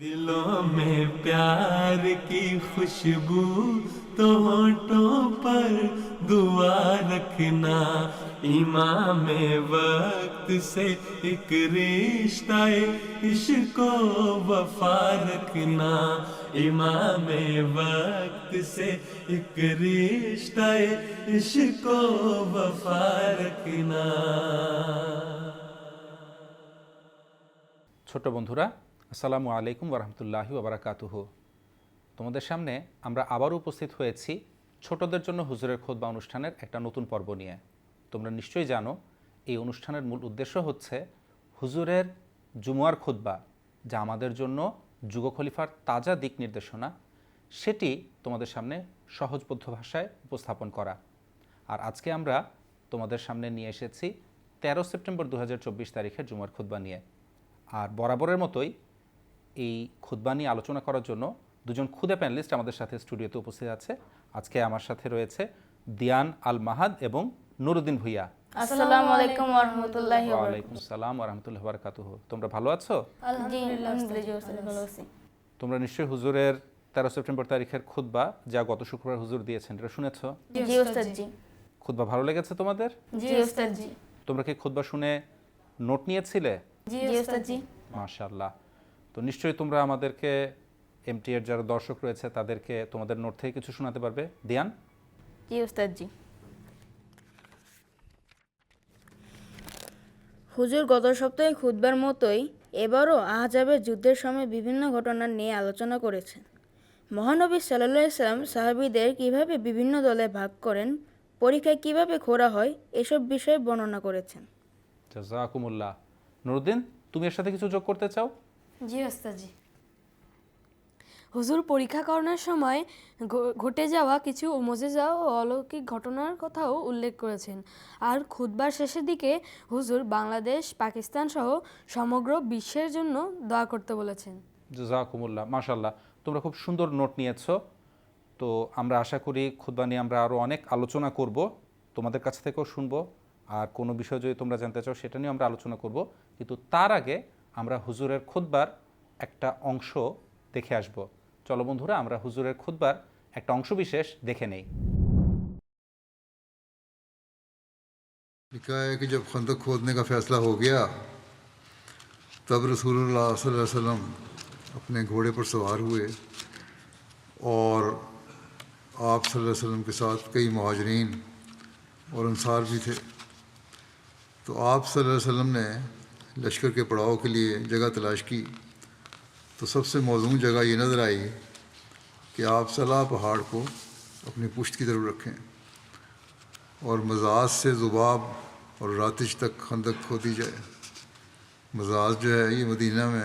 दिलों में प्यार की खुशबू तो होठों पर दुआ रखना इमाम वक्त से एक रिश्ता इश्क वफा रखना इमाम वक्त से एक रिश्ता इश्क वफा रखना ছোট বন্ধুরা আসসালামু আলাইকুম ওরহমতুল্লাহি ওবরাকাতুহ তোমাদের সামনে আমরা আবারও উপস্থিত হয়েছি ছোটদের জন্য হুজুরের খোদবা অনুষ্ঠানের একটা নতুন পর্ব নিয়ে। তোমরা নিশ্চয়ই জানো, এই অনুষ্ঠানের মূল উদ্দেশ্য হচ্ছে হুজুরের জুমুয়ার খুতবা যা আমাদের জন্য যুগ খলিফার তাজা দিক নির্দেশনা, সেটি তোমাদের সামনে সহজবোধ্য ভাষায় উপস্থাপন করা। আর আজকে আমরা তোমাদের সামনে নিয়ে এসেছি তেরো সেপ্টেম্বর দু হাজার চব্বিশ তারিখের জুমার খুতবা নিয়ে। আর বরাবরের মতোই এই খুতবা নিয়ে আলোচনা করার জন্য দুজন খুদে প্যানেলিস্ট আমাদের সাথে স্টুডিওতে উপস্থিত আছে। আজকে আমার সাথে রয়েছে দিয়ান আল মাহাদ এবং নুরুদ্দিন ভুইয়া। আসসালামু আলাইকুম ওয়া রাহমাতুল্লাহি ওয়া ওয়ালাইকুম সালাম রহমতুল্লাহ বারকাতুহ। তোমরা ভালো আছো? আলহামদুলিল্লাহ তোমরা নিশ্চয়ই হুজুরের তেরো সেপ্টেম্বর তারিখের খুতবা যা গত শুক্রবার হুজুর দিয়েছেন এটা শুনেছো? জি ওস্তাদ জি। খুতবা ভালো লেগেছে তোমাদের? জি ওস্তাদ জি। তোমরা কি খুতবা শুনে নোট নিয়েছিলে? জি ওস্তাদ জি। মাশাল্লাহ তো নিশ্চয়ই তোমরা আমাদেরকে এমটি এর যারা দর্শক রয়েছে তাদেরকে তোমাদের নোট থেকে কিছু শোনাতে পারবে। দিয়ান? জি ওস্তাদ জি। হুজুর গত সপ্তাহে খুতবার মতোই এবারও আহজাবের যুদ্ধের সময় বিভিন্ন ঘটনা নিয়ে আলোচনা করেছেন। মহানবী সাল্লাহ ইসলাম সাহাবিদের কীভাবে বিভিন্ন দলে ভাগ করেন পরীক্ষায় কীভাবে খোরা হয় এসব বিষয়ে বর্ণনা করেছেন। জাজাকুমুল্লাহ নুরুদ্দিন তুমি এর সাথে কিছু যোগ করতে চাও? জি ওস্তাজি হুজুর পরীক্ষা করানোর সময় ঘটে যাওয়া কিছু মজেজা ও অলৌকিক ঘটনার কথাও উল্লেখ করেছেন। আর খুতবার শেষের দিকে হুজুর বাংলাদেশ পাকিস্তান সহ সমগ্র বিশ্বের জন্য দোয়া করতে বলেছেন। জাজাকুমুল্লাহ মাশাল্লাহ তোমরা খুব সুন্দর নোট নিয়েছো। তো আমরা আশা করি খুতবা নিয়ে আমরা আরও অনেক আলোচনা করব। তোমাদের কাছ থেকেও শুনব। আর কোনো বিষয় যদি তোমরা জানতে চাও সেটা নিয়ে আমরা আলোচনা করব। কিন্তু তার আগে আমরা হুজুরের খুদ্বার একটা অংশ দেখে আসব। চলো বন্ধুরা، আমরা হুজুরের খুদ্বার একটা অংশ বিশেষ দেখে নেই। لکھا ہے کہ جب خندق کھودنے کا فیصلہ ہو گیا تب رسول اللہ صلی اللہ علیہ وسلم اپنے گھوڑے پر سوار ہوئے اور آپ صلی اللہ علیہ وسلم کے ساتھ کئی مہاجرین اور انصار بھی تھے۔ تو آپ صلی اللہ علیہ وسلم نے لشکر کے پڑاؤ کے لیے جگہ تلاش کی، تو سب سے موزوں جگہ یہ نظر آئی کہ آپ صلاح پہاڑ کو اپنی پشت کی طرف رکھیں اور مزاج سے زباب اور راتش تک خندق کھودی جائے۔ مزاج جو ہے یہ مدینہ میں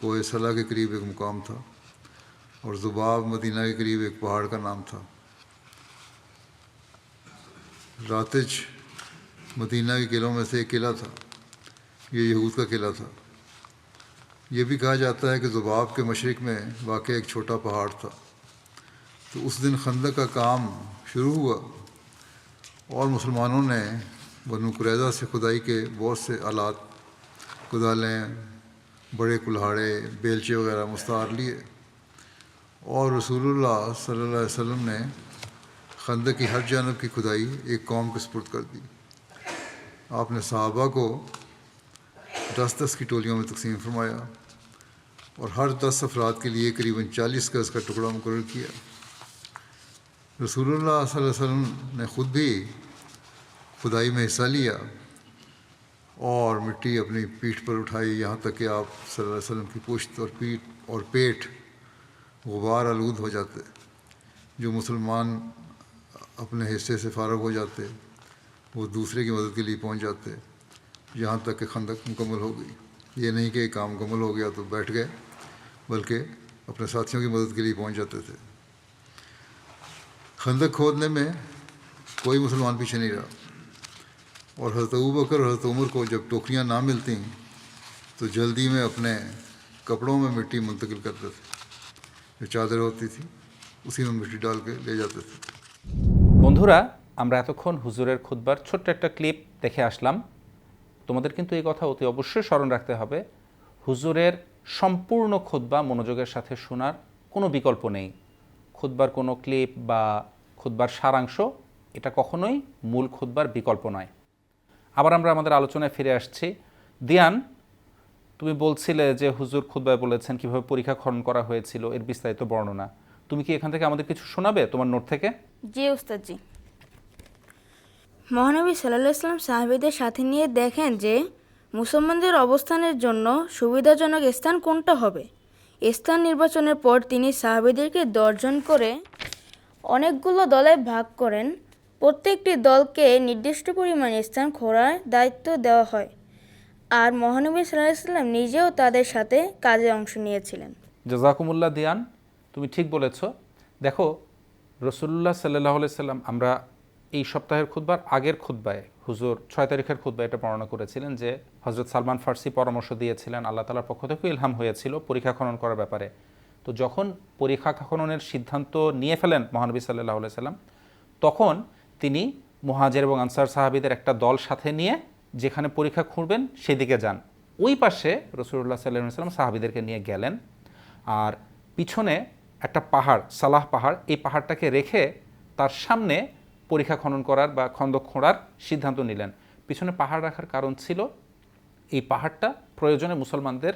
کوئے صلاح کے قریب ایک مقام تھا اور زباب مدینہ کے قریب ایک پہاڑ کا نام تھا۔ راتج مدینہ کے قلعوں میں سے ایک قلعہ تھا۔ یہ یہود کا قلعہ تھا۔ یہ بھی کہا جاتا ہے کہ زباب کے مشرق میں واقع ایک چھوٹا پہاڑ تھا۔ تو اس دن خندق کا کام شروع ہوا اور مسلمانوں نے بنو قریضہ سے خدائی کے بہت سے آلات کدالیں بڑے کلہاڑے، بیلچے وغیرہ مستعار لیے۔ اور رسول اللہ صلی اللہ علیہ وسلم نے خندق کی ہر جانب کی کھدائی ایک قوم کے سپرد کر دی۔ آپ نے صحابہ کو دس دس کی ٹولیوں میں تقسیم فرمایا اور ہر دس افراد کے لیے قریباً چالیس گز کا ٹکڑا مقرر کیا۔ رسول اللہ صلی اللہ علیہ وسلم نے خود بھی خدائی میں حصہ لیا اور مٹی اپنی پیٹھ پر اٹھائی، یہاں تک کہ آپ صلی اللہ علیہ وسلم کی پشت اور پیٹھ اور پیٹ غبار آلود ہو جاتے، جو مسلمان اپنے حصے سے فارغ ہو جاتے، وہ دوسرے کی مدد کے لیے پہنچ جاتے۔ یہاں تک کہ خندق مکمل ہو گئی۔ یہ نہیں کہ کام مکمل ہو گیا تو بیٹھ گئے، بلکہ اپنے ساتھیوں کی مدد کے لیے پہنچ جاتے تھے۔ خندق کھودنے میں کوئی مسلمان پیچھے نہیں رہا۔ اور حضرت بکر، حضرت عمر کو جب ٹوکریاں نہ ملتی تو جلدی میں اپنے کپڑوں میں مٹی منتقل کرتے تھے۔ جو چادر ہوتی تھی اسی میں مٹی ڈال کے لے جاتے تھے۔ بندھورا আমরা حضور خود بار چھوٹا ایک کلپ دیکھے আসলাম তোমাদের কিন্তু এই কথা অতি অবশ্যই স্মরণ রাখতে হবে, হুজুরের সম্পূর্ণ খুদ্া মনোযোগের সাথে শোনার কোনো বিকল্প নেই। খুদ্বার কোনো ক্লিপ বা খুদ্বার সারাংশ, এটা কখনোই মূল খুদ্বার বিকল্প নয়। আবার আমরা আমাদের আলোচনায় ফিরে আসছি। দিয়ান, তুমি বলছিলে যে হুজুর খুদ্বায় বলেছেন কীভাবে পরীক্ষা খনন করা হয়েছিল, এর বিস্তারিত বর্ণনা। তুমি কি এখান থেকে আমাদের কিছু শোনাবে তোমার নোট থেকে? জি উস্তাদজি মহানবী সাল্লাহ ইসলাম সাহাবিদের সাথে নিয়ে দেখেন যে মুসলমানদের অবস্থানের জন্য সুবিধাজনক স্থান কোনটা হবে। স্থান নির্বাচনের পর তিনি সাহাবিদেরকে দর্জন করে অনেকগুলো দলে ভাগ করেন। প্রত্যেকটি দলকে নির্দিষ্ট পরিমাণ স্থান খোঁড়ার দায়িত্ব দেওয়া হয়। আর মহানবী সাল্লাহ ইসলাম নিজেও তাদের সাথে কাজে অংশ নিয়েছিলেন। জাজাকুমুল্লাহ দিয়ান, তুমি ঠিক বলেছ। দেখো রসুল্লাহ সাল্লাহ সাল্লাম আমরা এই সপ্তাহের খুদ্বার আগের খুদ্বায় হুজুর ছয় তারিখের খুদ্বায় এটা বর্ণনা করেছিলেন যে হজরত সালমান ফার্সি পরামর্শ দিয়েছিলেন, আল্লাহ তালার পক্ষ থেকে ইলহাম হয়েছিল পরীক্ষা খনন করার ব্যাপারে। তো যখন পরীক্ষা খননের সিদ্ধান্ত নিয়ে ফেলেন মহানবী সাল্লাহ সাল্লাম তখন তিনি মুহাজের এবং আনসার সাহাবিদের একটা দল সাথে নিয়ে যেখানে পরীক্ষা খুঁড়বেন সেদিকে যান। ওই পাশে রসুল্লাহ সাল্লাহ সাল্লাম সাহাবিদেরকে নিয়ে গেলেন আর পিছনে একটা পাহাড়, সালাহ পাহাড়, এই পাহাড়টাকে রেখে তার সামনে পরীক্ষা খনন করার বা খন্দক খোঁড়ার সিদ্ধান্ত নিলেন। পিছনে পাহাড় রাখার কারণ ছিল, এই পাহাড়টা প্রয়োজনে মুসলমানদের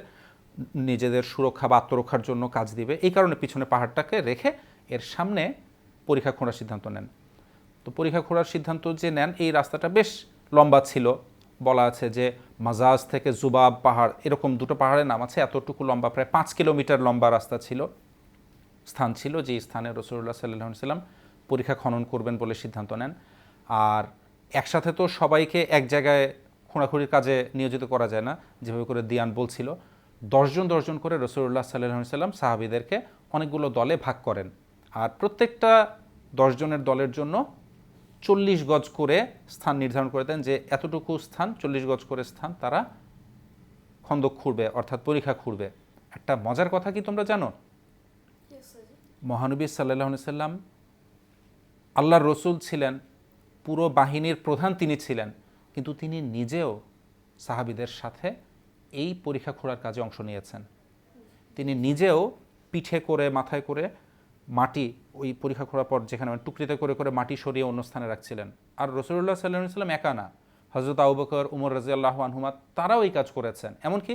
নিজেদের সুরক্ষা বা আত্মরক্ষার জন্য কাজ দিবে। এই কারণে পিছনে পাহাড়টাকে রেখে এর সামনে পরীক্ষা খোঁড়ার সিদ্ধান্ত নেন। তো পরীক্ষা খোঁড়ার সিদ্ধান্ত যে নেন, এই রাস্তাটা বেশ লম্বা ছিল। বলা আছে যে মাজাজ থেকে জুবাব পাহাড়, এরকম দুটো পাহাড়ের নাম আছে, এতটুকু লম্বা, প্রায় পাঁচ কিলোমিটার লম্বা রাস্তা ছিল, স্থান ছিল যে স্থানে রসুল্লাহ সাল্লাহ সাল্লাম পরীক্ষা খনন করবেন বলে সিদ্ধান্ত নেন। আর একসাথে তো সবাইকে এক জায়গায় খোঁড়াখুড়ির কাজে নিয়োজিত করা যায় না যেভাবে করে দিয়ান বলছিল। দশজন দশজন করে রসুল্লাহ সাল্লাহ সাল্লাম সাহাবিদেরকে অনেকগুলো দলে ভাগ করেন। আর প্রত্যেকটা দশজনের দলের জন্য চল্লিশ গজ করে স্থান নির্ধারণ করে দেন যে এতটুকু স্থান চল্লিশ গজ করে স্থান তারা খন্দক খুঁড়বে অর্থাৎ পরীক্ষা খুঁড়বে। একটা মজার কথা কি তোমরা জানো? মহানবী সাল্লাহ সাল্লাম আল্লাহর রসুল ছিলেন, পুরো বাহিনীর প্রধান তিনি ছিলেন, কিন্তু তিনি নিজেও সাহাবিদের সাথে এই পরীক্ষা খোঁড়ার কাজে অংশ নিয়েছেন। তিনি নিজেও পিঠে করে, মাথায় করে মাটি ওই পরীক্ষা খোঁড়ার পর যেখানে মানে টুকরিতে করে করে মাটি সরিয়ে অন্য স্থানে রাখছিলেন। আর রসুল্লাহ সাল্লাহ সাল্লাম একা না। হজরত আউবকর উমর রাজিয়াল্লাহ আনহুমা তারাও এই কাজ করেছেন। এমনকি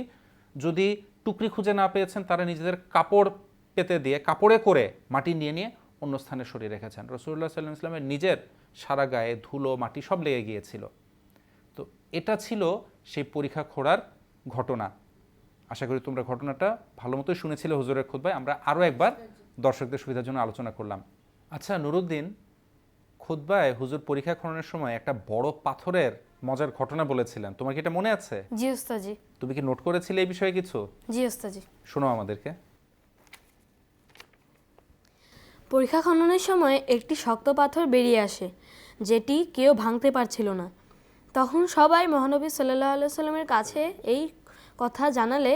যদি টুকরি খুঁজে না পেয়েছেন, তারা নিজেদের কাপড় পেতে দিয়ে, কাপড়ে করে মাটি নিয়ে নিয়ে অন্য স্থানে সরিয়ে রেখেছেন। রসুল্লাহ সাল্লাম ইসলামের নিজের সারা গায়ে ধুলো মাটি সব লেগে গিয়েছিল। তো এটা ছিল সেই পরীক্ষা খোঁড়ার ঘটনা। আশা করি তোমরা ঘটনাটা ভালো মতোই শুনেছিলে হুজুরের খুদ্ায় আমরা আরও একবার দর্শকদের সুবিধার জন্য আলোচনা করলাম। আচ্ছা নুরুদ্দিন খুদ্বায় হুজুর পরীক্ষা খননের সময় একটা বড় পাথরের মজার ঘটনা বলেছিলেন। তোমার কি এটা মনে আছে? জি ওস্তাজি তুমি কি নোট করেছিলে এই বিষয়ে কিছু? জি ওস্তাজি শোনো আমাদেরকে। পরীক্ষা খননের সময় একটি শক্ত পাথর বেরিয়ে আসে, যেটি কেউ ভাঙতে পারছিল না। তখন সবাই মহানবী সাল্লাহ সাল্লামের কাছে এই কথা জানালে,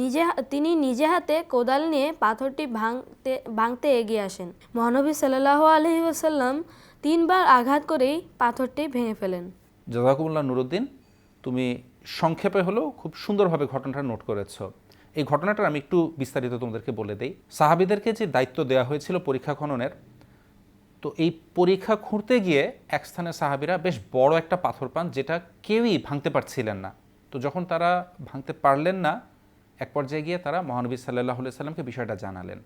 নিজে তিনি নিজে হাতে কোদাল নিয়ে পাথরটি ভাঙতে ভাঙতে এগিয়ে আসেন। মহানবী সাল্লাহ আলহি আসাল্লাম তিনবার আঘাত করেই পাথরটি ভেঙে ফেলেন। জাজাকুমুল্লাহ নুরুদ্দিন, তুমি সংক্ষেপে হলেও খুব সুন্দরভাবে ঘটনাটা নোট করেছ। এই ঘটনাটা আমি একটু বিস্তারিত তোমাদেরকে বলে দেই। সাহাবিদেরকে যে দায়িত্ব দেওয়া হয়েছিল পরীক্ষা খননের, তো এই পরীক্ষা খুঁড়তে গিয়ে এক স্থানে সাহাবিরা বেশ বড় একটা পাথর পান যেটা কেউই ভাঙতে পারছিলেন না। তো যখন তারা ভাঙতে পারলেন না, এক পর্যায়ে গিয়ে তারা মহানবী সাল্লাহ সাল্লামকে বিষয়টা জানালেন।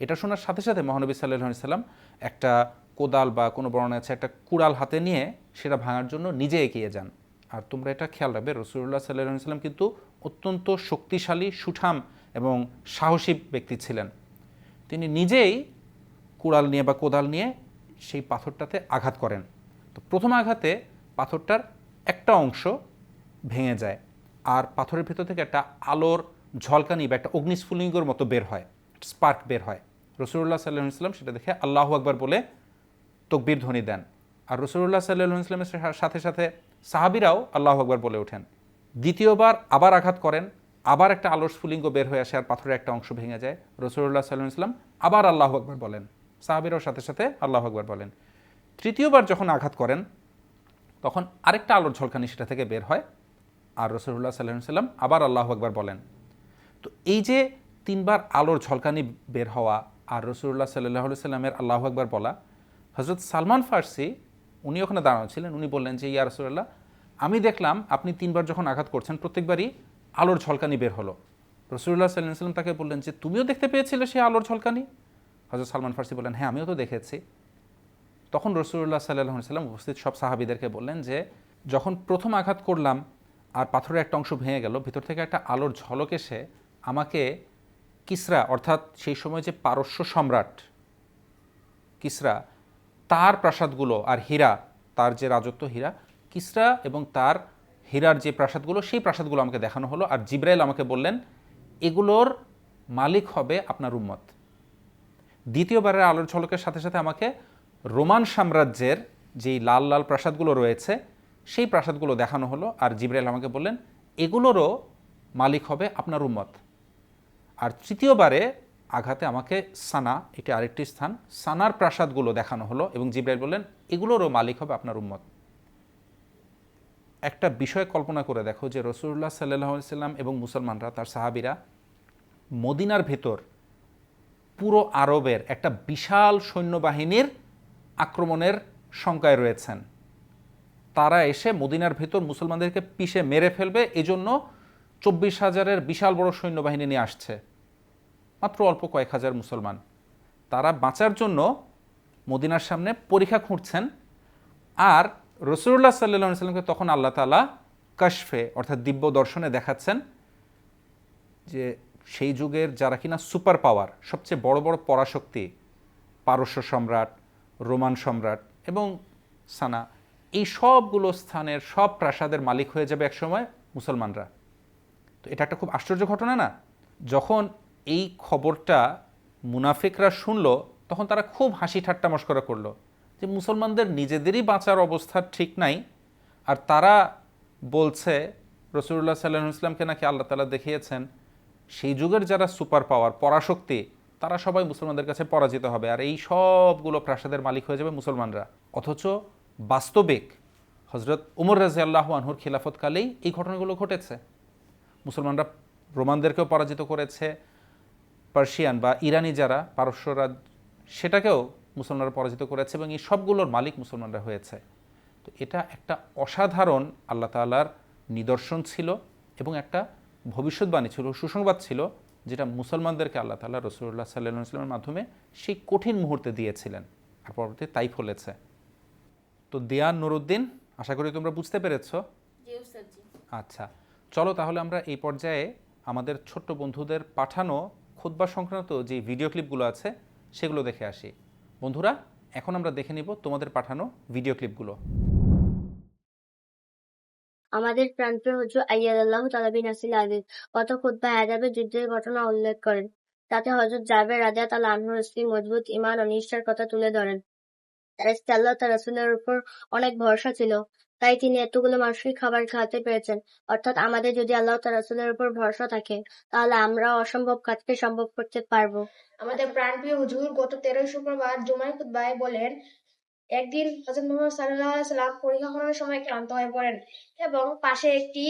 এটা শোনার সাথে সাথে মহানবী সাল্লাহ সাল্লাম একটা কোদাল বা কোনো বর্ণনা আছে, একটা কুড়াল হাতে নিয়ে সেটা ভাঙার জন্য নিজে এগিয়ে যান। আর তোমরা এটা খেয়াল রাখবে রসুল্লাহ সাল্লাহ সাল্লাম কিন্তু অত্যন্ত শক্তিশালী, সুঠাম এবং সাহসী ব্যক্তি ছিলেন। তিনি নিজেই কুড়াল নিয়ে বা কোদাল নিয়ে সেই পাথরটাতে আঘাত করেন। তো প্রথম আঘাতে পাথরটার একটা অংশ ভেঙে যায় আর পাথরের ভেতর থেকে একটা আলোর ঝলকানি বা একটা অগ্নিস্ফুলিঙ্গর মতো বের হয়, স্পার্ক বের হয়। রসুল্লাহ সাল্লাহ ইসলাম সেটা দেখে আল্লাহ আকবার বলে তকবির ধ্বনি দেন। আর রসুল্লাহ সাল্লাহ ইসলামের সাথে সাথে সাহাবিরাও আল্লাহ আকবার বলে ওঠেন। দ্বিতীয়বার আবার আঘাত করেন, আবার একটা আলোর স্ফুলিঙ্গ বের হয়ে আসে আর পাথরের একটা অংশ ভেঙে যায়। রসুল্লাহ সাল্লাহ ইসলাম আবার আল্লাহ আকবার বলেন। সাহাবিরাও সাথে সাথে আল্লাহ আকবার বলেন। তৃতীয়বার যখন আঘাত করেন, তখন আরেকটা আলোর ঝলকানি সেটা থেকে বের হয় আর রসুল্লাহ সাল্লাহ সাল্লাম আবার আল্লাহ আকবার বলেন। তো এই যে তিনবার আলোর ঝলকানি বের হওয়া আর রসুল্লাহ সাল্লাহ সাল্লামের আল্লাহ আকবার বলা হজরত সালমান ফার্সি, উনি ওখানে দাঁড়ানো ছিলেন। উনি বললেন যে, ইয়া রসুল্লাহ আমি দেখলাম আপনি তিনবার যখন আঘাত করছেন, প্রত্যেকবারই আলোর ঝলকানি বের হলো। রসুল্লাহ সাল্লাহ সাল্লাম তাকে বললেন যে, তুমিও দেখতে পেয়েছিলে সে আলোর ঝলকানি? হজরত সালমান ফার্সি বললেন হ্যাঁ আমিও তো দেখেছি। তখন রসুল্লাহ সাল্লাহ সাল্লাম উপস্থিত সব সাহাবিদেরকে বললেন যে, যখন প্রথম আঘাত করলাম আর পাথরের একটা অংশ ভেঙে গেল, ভিতর থেকে একটা আলোর ঝলক এসে আমাকে কিসরা, অর্থাৎ সেই সময় যে পারস্য সম্রাট কিসরা, তার প্রাসাদগুলো আর হীরা, তার যে রাজত্ব হীরা কিসরা এবং তার হীরার যে প্রাসাদগুলো, সেই প্রাসাদগুলো আমাকে দেখানো হলো। আর জিব্রাইল আমাকে বললেন, এগুলোর মালিক হবে আপনার উম্মত। দ্বিতীয়বারের আলোর ঝলকের সাথে সাথে আমাকে রোমান সাম্রাজ্যের যেই লাল লাল প্রাসাদগুলো রয়েছে, সেই প্রাসাদগুলো দেখানো হলো। আর জিব্রাইল আমাকে বললেন, এগুলোরও মালিক হবে আপনার উম্মত। আর তৃতীয়বারে আঘাতে আমাকে সানা, এটি আরেকটি স্থান, সানার প্রাসাদগুলো দেখানো হলো এবং জিব্রাইল বললেন, এগুলোরও মালিক হবে আপনার উম্মত। একটা বিষয় কল্পনা করে দেখো যে রসুল্লাহ সাল্লাহ সাল্লাম এবং মুসলমানরা, তার সাহাবিরা মদিনার ভেতর পুরো আরবের একটা বিশাল সৈন্যবাহিনীর আক্রমণের শঙ্কায় রয়েছেন। তারা এসে মদিনার ভেতর মুসলমানদেরকে পিষে মেরে ফেলবে, এজন্য চব্বিশ হাজারের বিশাল বড় সৈন্যবাহিনী নিয়ে আসছে। মাত্র অল্প কয়েক হাজার মুসলমান। তারা বাঁচার জন্য মদিনার সামনে পরীক্ষা খুঁড়ছেন, আর রসুল্লাহ সাল্লাহ সাল্লামকে তখন আল্লাহ তালা কাশফে, অর্থাৎ দিব্য দর্শনে দেখাচ্ছেন যে সেই যুগের যারা কিনা সুপার পাওয়ার, সবচেয়ে বড় বড় পরাশক্তি, পারস্য সম্রাট, রোমান সম্রাট এবং সানা, এই সবগুলো স্থানের সব প্রাসাদের মালিক হয়ে যাবে একসময় মুসলমানরা। তো এটা একটা খুব আশ্চর্য ঘটনা না? যখন এই খবরটা মুনাফিকরা শুনল, তখন তারা খুব হাসি ঠাট্টা মস্করা করল। যে মুসলমানদের নিজেদেরই বাঁচার অবস্থা ঠিক নাই, আর তারা বলছে রসুল্লাহ সাল্লাহ ইসলামকে নাকি আল্লাহ তালা দেখিয়েছেন, সেই যুগের যারা সুপার পাওয়ার, পরাশক্তি, তারা সবাই মুসলমানদের কাছে পরাজিত হবে, আর এই সবগুলো প্রাসাদের মালিক হয়ে যাবে মুসলমানরা। অথচ বাস্তবিক হজরত উমর রাজি আল্লাহ আনহুর খিলাফতকালেই এই ঘটনাগুলো ঘটেছে। মুসলমানরা রোমানদেরকেও পরাজিত করেছে, পার্সিয়ান বা ইরানি যারা পারস্যরা সেটাকেও মুসলমানরা পরাজিত করেছে এবং এই সবগুলোর মালিক মুসলমানরা হয়েছে। তো এটা একটা অসাধারণ আল্লাহ তালার নিদর্শন ছিল এবং একটা ভবিষ্যৎবাণী ছিল সুসংবাদ ছিল যেটা মুসলমানদেরকে আল্লাহ তালা রসুল্লাহ সাল্লাহ ইসলামের মাধ্যমে সেই কঠিন মুহূর্তে দিয়েছিলেন আর পরবর্তী তাই ফলেছে। তো দিয়ান নুরুদ্দিন আশা করি তোমরা বুঝতে পেরেছ? আচ্ছা চলো তাহলে আমরা এই পর্যায়ে আমাদের ছোট্ট বন্ধুদের পাঠানো খুদ্া সংক্রান্ত যে ভিডিও ক্লিপগুলো আছে সেগুলো দেখে আসি। বন্ধুরা, এখন আমরা দেখে নিব তোমাদের পাঠানো ভিডিও ক্লিপগুলো আমাদের প্রাণপ্রিয় হুজুর আইয়াদাল্লাহ তালাবিন আসিল আজিজ গত খুদ্া আজাবের যুদ্ধের ঘটনা উল্লেখ করেন। তাতে হজরত জাবের রাজা তালা আনহুর স্ত্রী মজবুত ইমান ও নিষ্ঠার কথা তুলে ধরেন। তার স্ত্রী আল্লাহ তার রসুলের উপর অনেক ভরসা ছিল। তাই তিনি এতগুলো মানুষকে খাবার খাওয়াতে পেরেছেন। অর্থাৎ আমাদের যদি আল্লাহ রসুলের উপর ভরসা থাকে, তাহলে আমরা অসম্ভব কাজকে সম্ভব করতে পারব। আমাদের প্রাণপ্রিয় হুজুর গত তেরোই শুক্রবার জুমাই খুতবায় বলেন, একদিন হজরত মোহাম্মদ সাল্লাহ সাল্লাম পরীক্ষা করার সময় ক্লান্ত হয়ে পড়েন এবং পাশে একটি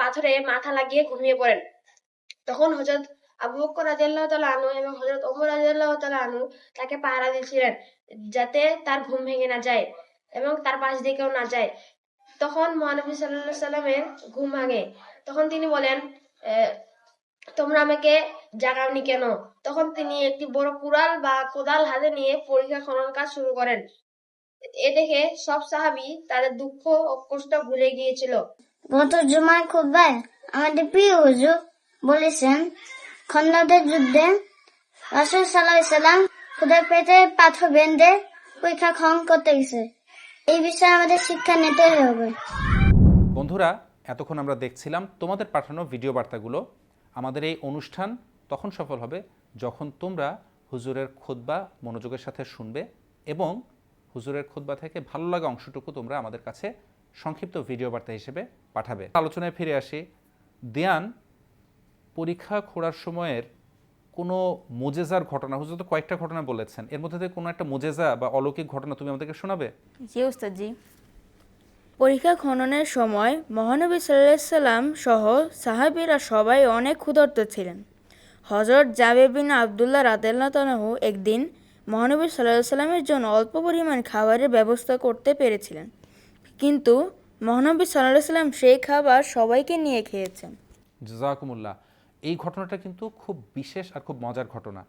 পাথরে মাথা লাগিয়ে ঘুমিয়ে পড়েন। তখন হজরত আবু বকর রাজিয়াল্লাহ তাআলা আনহু এবং হজরত ওমর রাজিয়াল্লাহ তাআলা আনু তাকে পাহারা দিয়েছিলেন, যাতে তার ঘুম ভেঙে না যায়। এবং তার পাশ দিয়ে কেউ না যায়। তখন মহানবী সাল্লাল্লাহু সাল্লামের ঘুম ভাঙে। তখন তিনি বলেন "আহ, তোমরা আমাকে জাগাওনি কেন? তখন তিনি একটি বড় কুড়াল বা কোদাল হাতে নিয়ে পরীক্ষা খনন কাজ শুরু করেন। এ দেখে সব সাহাবী তাদের দুঃখ ও কষ্ট ভুলে গিয়েছিল। গত জুমার খুতবায় আমাদের প্রিয় হুজুর বলেছেন খন্দকের যুদ্ধে রাসুল সাল্লাহ সাল্লাম খুদের পেটে পাথর বেঁধে পরীক্ষা খনন করতে গেছে। এই বিষয়ে আমাদের শিক্ষা নিতে হবে। বন্ধুরা, এতক্ষণ আমরা দেখছিলাম তোমাদের পাঠানো ভিডিও বার্তাগুলো। আমাদের এই অনুষ্ঠান তখন সফল হবে যখন তোমরা হুজুরের খুতবা মনোযোগের সাথে শুনবে এবং হুজুরের খুতবা থেকে ভালো লাগা অংশটুকু তোমরা আমাদের কাছে সংক্ষিপ্ত ভিডিও বার্তা হিসেবে পাঠাবে। আলোচনায় ফিরে আসি। দেয়ান, পরীক্ষা খোঁড়ার সময়ের কোনো মোজেজার ঘটনা হুজুর তো কয়েকটা ঘটনা বলেছেন। এর মধ্যে থেকে কোনো একটা মোজেজা বা অলৌকিক ঘটনা তুমি আমাদেরকে শোনাবে? জি ওস্তাদ জি পরীক্ষা খননের সময় মহানবী সাল্লাম সহ সাহাবীরা সবাই অনেক ক্ষুধার্ত ছিলেন। হজরত জাবের বিন আবদুল্লাহ রাতেল্লাহু একদিন মহানবী সাল্লাহ সাল্লামের জন্য অল্প পরিমাণ খাবারের ব্যবস্থা করতে পেরেছিলেন। কিন্তু মহানবী সাল্লাহ সাল্লাম সেই খাবার সবাইকে নিয়ে খেয়েছেন। জাজাকুমুল্লাহ এই ঘটনাটা কিন্তু খুব বিশেষ আর খুব মজার ঘটনা।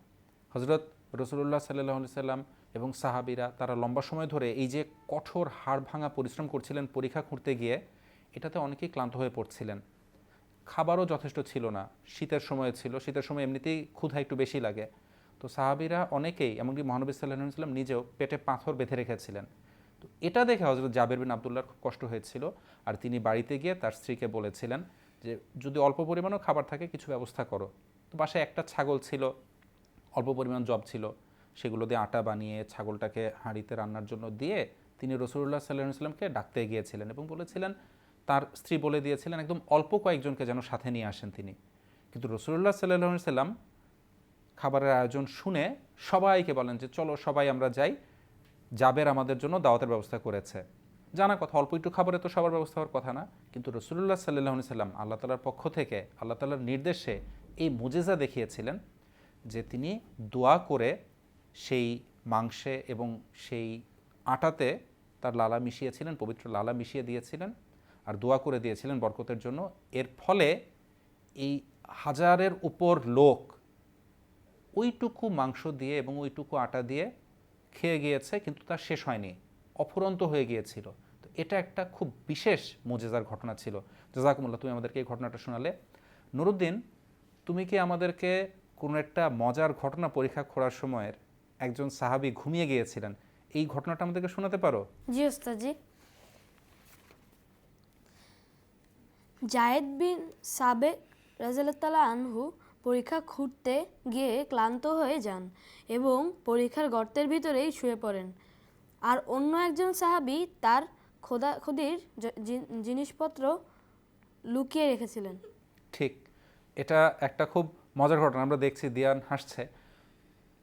হজরত রসুল্লাহ সাল্লাহ সাল্লাম এবং সাহাবিরা তারা লম্বা সময় ধরে এই যে কঠোর হাড় ভাঙা পরিশ্রম করছিলেন পরীক্ষা খুঁড়তে গিয়ে, এটাতে অনেকেই ক্লান্ত হয়ে পড়ছিলেন। খাবারও যথেষ্ট ছিল না, শীতের সময় ছিল, শীতের সময় এমনিতেই ক্ষুধা একটু বেশি লাগে। তো সাহাবিরা অনেকেই, এমনকি মহানবী সাল্লাম নিজেও পেটে পাথর বেঁধে রেখেছিলেন। তো এটা দেখে হজরত জাবের বিন আবদুল্লাহর খুব কষ্ট হয়েছিল, আর তিনি বাড়িতে গিয়ে তার স্ত্রীকে বলেছিলেন যে যদি অল্প পরিমাণও খাবার থাকে, কিছু ব্যবস্থা করো। তো বাসায় একটা ছাগল ছিল, অল্প পরিমাণ জব ছিল, সেগুলো দিয়ে আটা বানিয়ে ছাগলটাকে হাঁড়িতে রান্নার জন্য দিয়ে তিনি রসুল্লাহ সাল্লাহ সাল্লামকে ডাকতে গিয়েছিলেন এবং বলেছিলেন, তার স্ত্রী বলে দিয়েছিলেন, একদম অল্প কয়েকজনকে যেন সাথে নিয়ে আসেন তিনি। কিন্তু রসুল্লাহ সাল্লাহ সাল্লাম খাবারের আয়োজন শুনে সবাইকে বলেন যে, চলো সবাই আমরা যাই। জাবের আমাদের জন্য দাওয়াতের ব্যবস্থা করেছে। জানা কথা। অল্প একটু খাবারে তো সবার ব্যবস্থা হওয়ার কথা না। কিন্তু রসুল্লাহ সাল্লাহ সাল্লাম আল্লাহ তালার পক্ষ থেকে, আল্লাহ তালার নির্দেশে এই মুজেজা দেখিয়েছিলেন যে তিনি দোয়া করে সেই মাংসে এবং সেই আটাতে তার লালা মিশিয়েছিলেন, পবিত্র লালা মিশিয়ে দিয়েছিলেন আর দোয়া করে দিয়েছিলেন বরকতের জন্য। এর ফলে এই হাজারের উপর লোক ওইটুকু মাংস দিয়ে এবং ওইটুকু আটা দিয়ে খেয়ে গিয়েছে, কিন্তু তার শেষ হয়নি, অফুরন্ত হয়ে গিয়েছিল। তো এটা একটা খুব বিশেষ মজেজার ঘটনা ছিল। জাজাকুমুল্লাহ, তুমি আমাদেরকে এই ঘটনাটা শোনালে। নুরুদ্দিন, তুমি কি আমাদেরকে কোনো একটা মজার ঘটনা পরীক্ষা করার সময়ের একজন সাহাবি ঘুমিয়ে গিয়েছিলেন? এই ঘটনাটা আমাদেরকে শোনাতে পারো? জি, ওস্তাদজি। জায়েদ বিন সাবেক রাজাল্লাহ আনহু পরীক্ষা খুঁড়তে গিয়ে ক্লান্ত হয়ে যান এবং পরীক্ষার গর্তের ভিতরেই শুয়ে পড়েন। আর অন্য একজন সাহাবি তার খোদা, খুদির জিনিসপত্র লুকিয়ে রেখেছিলেন। ঠিক, এটা একটা খুব মজার ঘটনা, আমরা দেখছি, দিয়ান হাসছে।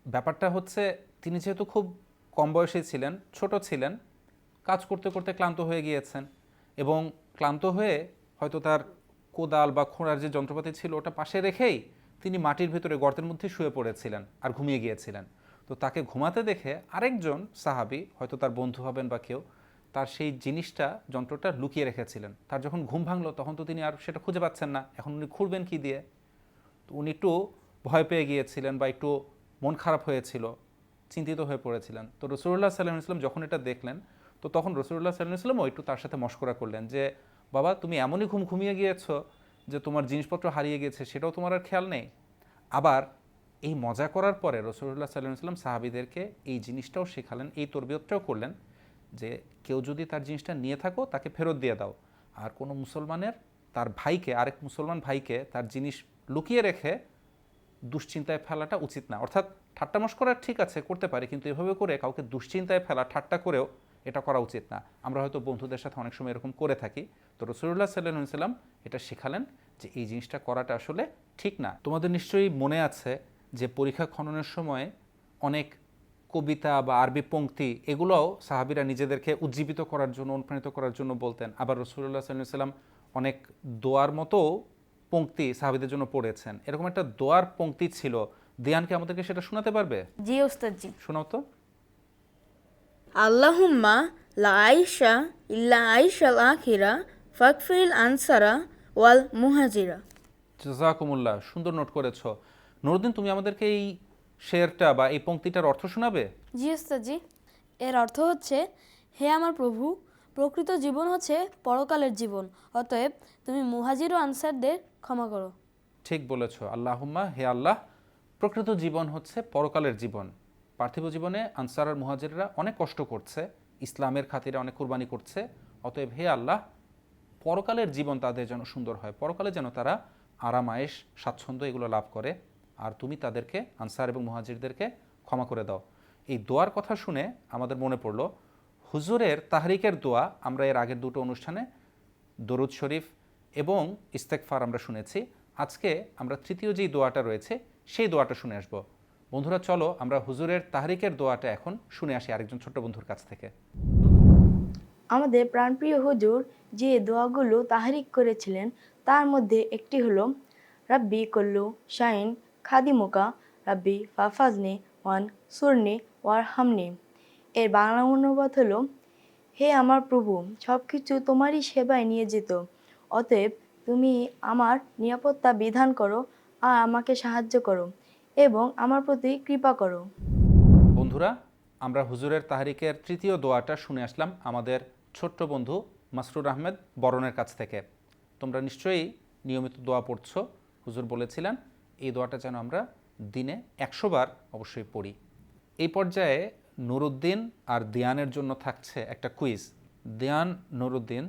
ব্যাপারটা হচ্ছে, তিনি যেহেতু খুব কম বয়সী ছিলেন, ছোট ছিলেন, কাজ করতে করতে ক্লান্ত হয়ে গিয়েছেন এবং ক্লান্ত হয়ে হয়তো তার কোদাল বা খোঁড়ার যে যন্ত্রপাতি ছিল, ওটা পাশে রেখেই তিনি মাটির ভেতরে গর্তের মধ্যে শুয়ে পড়েছিলেন আর ঘুমিয়ে গিয়েছিলেন। তো তাকে ঘুমাতে দেখে আরেকজন সাহাবি, হয়তো তার বন্ধু হবেন বা কেউ তার সেই জিনিসটা যন্ত্রটা লুকিয়ে রেখেছিলেন। তার যখন ঘুম ভাঙলো, তখন তো তিনি আর সেটা খুঁজে পাচ্ছেন না। এখন উনি খুঁড়বেন কি দিয়ে? তো উনি একটু ভয় পেয়ে গিয়েছিলেন বা একটু মন খারাপ হয়েছিল, চিন্তিত হয়ে পড়েছিলেন। তো রসুল্লাহ সাল্লাম ইসলাম যখন এটা দেখলেন, তো তখন রসুল্লাহ সাল্লাম ইসলামও একটু তার সাথে মস্করা করলেন যে, বাবা, তুমি এমনই ঘুম ঘুমিয়ে গিয়েছো যে তোমার জিনিসপত্র হারিয়ে গেছে সেটাও তোমার আর খেয়াল নেই। আবার এই মজা করার পরে রসুল্লাহ সাল্লাম ইসলাম সাহাবিদেরকে এই জিনিসটাও শেখালেন, এই তরবিয়তটাও করলেন। যে কেউ যদি তার জিনিসটা নিয়ে থাকো, তাকে ফেরত দিয়ে দাও। আর কোনো মুসলমানের, তার ভাইকে, আরেক মুসলমান ভাইকে তার জিনিস লুকিয়ে রেখে দুশ্চিন্তায় ফেলাটা উচিত না। অর্থাৎ ঠাট্টা মস্করা ঠিক আছে, করতে পারে, কিন্তু এভাবে করে কাউকে দুশ্চিন্তায় ফেলা, ঠাট্টা করেও এটা করা উচিত না। আমরা হয়তো বন্ধুদের সাথে অনেক সময় এরকম করে থাকি। তো রসুল্লাহ সাল্লাহ সাল্লাম এটা শেখালেন যে এই জিনিসটা করাটা আসলে ঠিক না। তোমাদের নিশ্চয়ই মনে আছে যে পরীক্ষা খননের সময় অনেক কবিতা বা আরবি পঙ্ক্তি এগুলোও সাহাবিরা নিজেদেরকে উজ্জীবিত করার জন্য অনুপ্রাণিত করার জন্য বলতেন। আবার রসুল্লাহ সাল্লাহ সাল্লাম অনেক দোয়ার মতো পঙ্ক্তি সাহাবিদের জন্য পড়েছেন। এরকম একটা দোয়ার পঙ্ক্তি ছিল। দিয়ানকে আমাদেরকে সেটা শোনাতে পারবে? জি ওস্তাদজি। শোনাও তো। আল্লাহুম্মা লা আইসা ইল্লা আখিরা ফাকফিল আনসারা ওয়াল মুহাজিরা। জাজাকুমুল্লাহ সুন্দর নোট করেছ। নুরুদ্দিন তুমি আমাদেরকে এই শেরটা বা এই পংক্তিটার অর্থ শোনাবে? জি ওস্তাদজি এর অর্থ হচ্ছে হে আমার প্রভু প্রকৃত জীবন হচ্ছে পরকালের জীবন। অতএব তুমি মুহাজির ও আনসারদের ক্ষমা করো। ঠিক বলেছ। আল্লাহুম্মা হে আল্লাহ প্রকৃত জীবন হচ্ছে পরকালের জীবন। পার্থিব জীবনে আনসার আর মুহাজিররা অনেক কষ্ট করছে ইসলামের খাতিরে অনেক কোরবানি করছে। অতএব হে আল্লাহ পরকালের জীবন তাদের যেন সুন্দর হয়। পরকালে যেন তারা আরাম আয়েস স্বাচ্ছন্দ্য এগুলো লাভ করে। আর তুমি তাদেরকে, আনসার এবং মুহাজিরদেরকে ক্ষমা করে দাও। এই দোয়ার কথা শুনে আমাদের মনে পড়ল, হুজুরের তাহরিকের দোয়া আমরা এর আগের দুটো অনুষ্ঠানে, দরুদ শরীফ এবং ইস্তেকফার আমরা শুনেছি। আজকে আমরা তৃতীয় যেই দোয়াটা রয়েছে, সেই দোয়াটা শুনে আসব। বন্ধুরা, চলো আমরা হুজুরের তাহরিকের দোয়াটা এখন শুনে আসি আরেকজন ছোট্ট বন্ধুর কাছ থেকে। আমাদের প্রাণপ্রিয় হুজুর যে দোয়াগুলো তাহারিক করেছিলেন, তার মধ্যে একটি হলো, রাব্বি কল্লু শাইন খাদিমুকা, রাব্বি ফাফাজনে ওয়ান, সুরনে ওয়ার হামনে এর বাংলা অনুবাদ হলো, হে আমার প্রভু সব কিছু তোমারই সেবায় নিয়ে যেত অতএব তুমি আমার নিরাপত্তা বিধান করো আর আমাকে সাহায্য করো এবং আমার প্রতি কৃপা করো। বন্ধুরা, আমরা হুজুরের তাহারিকের তৃতীয় দোয়াটা শুনে আসলাম আমাদের ছোট্ট বন্ধু মাসরুর আহমেদ বরণের কাছ থেকে। তোমরা নিশ্চয়ই নিয়মিত দোয়া পড়ছ। হুজুর বলেছিলেন এই দোয়াটা যেন আমরা দিনে একশো বার অবশ্যই পড়ি। এই পর্যায়ে নুরুদ্দিন আর দিয়ানের জন্য থাকছে একটা কুইজ। দিয়ান, নুরুদ্দিন,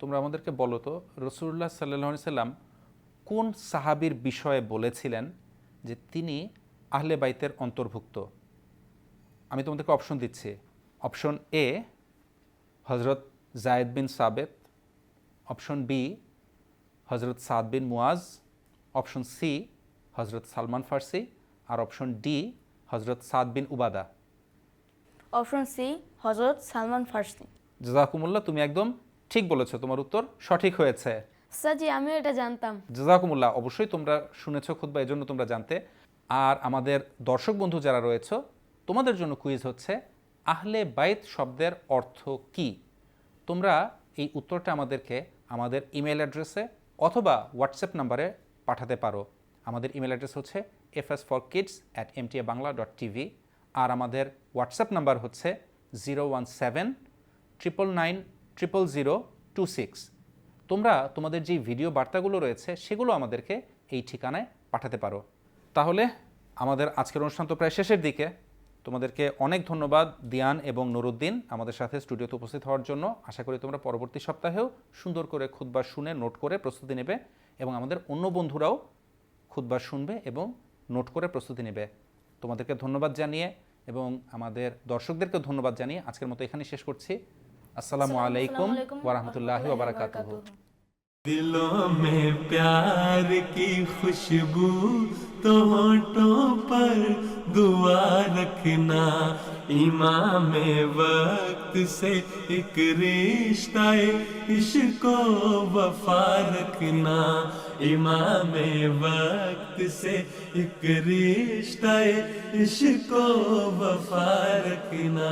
তোমরা আমাদেরকে বলো তো রসুল্লাহ সাল্লাহ সাল্লাম কোন সাহাবির বিষয়ে বলেছিলেন যে তিনি আহলে বাইতের অন্তর্ভুক্ত? আমি তোমাদেরকে অপশন দিচ্ছি। অপশন এ হজরত জায়েদ বিন সাবেত। অপশন বি হজরত Saad bin Muaz option C হজরত সালমান ফার্সি আর অপশন ডি হজরত Saad bin Ubada. Option C হজরত সালমান ফার্সি। জাজাকুমুল্লাহ তুমি একদম ঠিক বলেছ তোমার উত্তর সঠিক হয়েছে। সাজি আমিও এটা জানতাম। জাজাকুমুল্লাহ অবশ্যই তোমরা শুনেছো খুদ্া এজন্য তোমরা জানতে। আর আমাদের দর্শক বন্ধু যারা রয়েছে তোমাদের জন্য কুইজ হচ্ছে আহলে বাইত শব্দের অর্থ কি? তোমরা এই উত্তরটা আমাদেরকে আমাদের ইমেল অ্যাড্রেসে অথবা হোয়াটসঅ্যাপ নাম্বারে পাঠাতে পারো। আমাদের ইমেল অ্যাড্রেস হচ্ছে F S for kids at M T Bangla dot TV আর আমাদের হোয়াটসঅ্যাপ নাম্বার হচ্ছে zero one seven triple nine triple zero two six তোমরা তোমাদের যে ভিডিও বার্তাগুলো রয়েছে সেগুলো আমাদেরকে এই ঠিকানায় পাঠাতে পারো। তাহলে আমাদের আজকের অনুষ্ঠান তো প্রায় শেষের দিকে। তোমাদেরকে অনেক ধন্যবাদ দিয়ান এবং নুরুদ্দিন আমাদের সাথে স্টুডিওতে উপস্থিত হওয়ার জন্য। আশা করি তোমরা পরবর্তী সপ্তাহেও সুন্দর করে খুদবা শুনে, নোট করে প্রস্তুতি নেবে এবং আমাদের অন্য বন্ধুরাও খুদবা শুনবে এবং নোট করে প্রস্তুতি নেবে। তোমাদেরকে ধন্যবাদ জানিয়ে এবং আমাদের দর্শকদেরকে ধন্যবাদ জানিয়ে আজকের মতো এখানে শেষ করছি। আসসালামু আলাইকুম ওরহমতুল্লাহি ওবরাকাতুহু دلوں میں پیار کی خوشبو تو ہونٹوں پر دعا رکھنا۔ امام وقت سے ایک رشتہ عشق و وفا رکھنا۔ امام وقت سے ایک رشتہ عشق و وفا رکھنا۔